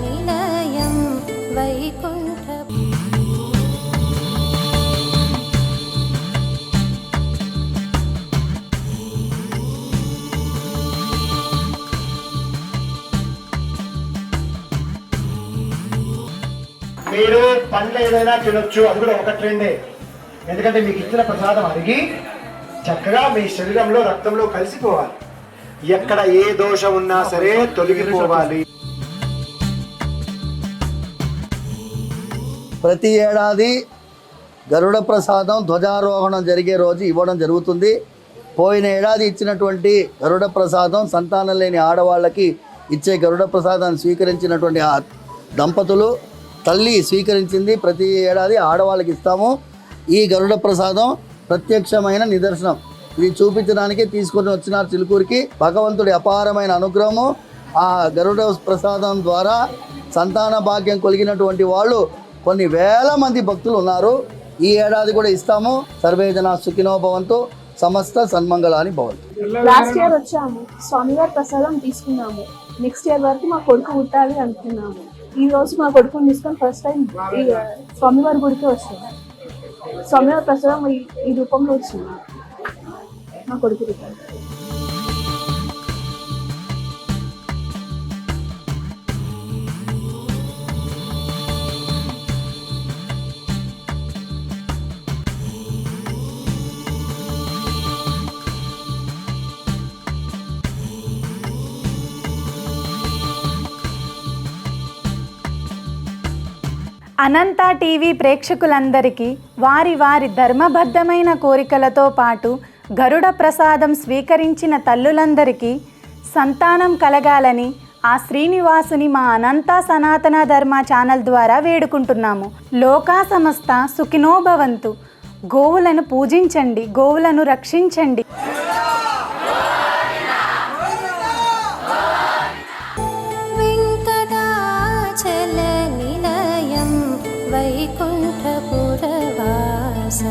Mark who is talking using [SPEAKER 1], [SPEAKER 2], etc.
[SPEAKER 1] నిలయం వైకుంఠ
[SPEAKER 2] మీరు పండ్లు ఏదైనా తినొచ్చు అది కూడా ఒకటి రెండే. ఎందుకంటే మీకు ఇచ్చిన ప్రసాదం అరిగి చక్కగా మీ శరీరంలో రక్తంలో కలిసిపోవాలి. ఎక్కడ ఏ దోషం ఉన్నా సరే తొలగిపోవాలి.
[SPEAKER 3] ప్రతి ఏడాది గరుడ ప్రసాదం ధ్వజారోహణం జరిగే రోజు ఇవ్వడం జరుగుతుంది. పోయిన ఏడాది ఇచ్చినటువంటి గరుడ ప్రసాదం సంతానం లేని ఆడవాళ్ళకి ఇచ్చే గరుడ ప్రసాదాన్ని స్వీకరించినటువంటి ఆ దంపతులు తల్లి స్వీకరించింది. ప్రతి ఏడాది ఆడవాళ్ళకి ఇస్తాము. ఈ గరుడ ప్రసాదం ప్రత్యక్షమైన నిదర్శనం. ఇది చూపించడానికి తీసుకొని వచ్చినారు చిలుకూరికి. భగవంతుడి అపారమైన అనుగ్రహము ఆ గరుడ ప్రసాదం ద్వారా సంతాన భాగ్యం కలిగినటువంటి వాళ్ళు కొన్ని వేల మంది భక్తులు ఉన్నారు. ఈ ఏడాది కూడా ఇస్తాము. సర్వేజన సుఖినో భవంతు. సమస్త సన్మంగళాని భవంతు.
[SPEAKER 4] లాస్ట్ ఇయర్ వచ్చాము. స్వామివారి ప్రసాదం తీసుకున్నాము. నెక్స్ట్ ఇయర్ వరకు మా కొడుకు పుట్టాలి అనుకున్నాము. ఈ రోజు మా కొడుకుని తీసుకొని ఫస్ట్ టైం స్వామివారి గుడికి వచ్చాము స్వామివారి ప్రసాదం ఈ- రూపంలో వచ్చింది. మా కొడుకు రూపంలో.
[SPEAKER 5] అనంత టీవీ ప్రేక్షకులందరికీ వారి వారి ధర్మబద్ధమైన కోరికలతో పాటు గరుడ ప్రసాదం స్వీకరించిన తల్లులందరికీ సంతానం కలగాలని ఆ శ్రీనివాసుని మా అనంత సనాతన ధర్మ ఛానల్ ద్వారా వేడుకుంటున్నాము. లోకా సమస్త సుఖినోభవంతు గోవులను పూజించండి గోవులను రక్షించండి.
[SPEAKER 1] पुरवास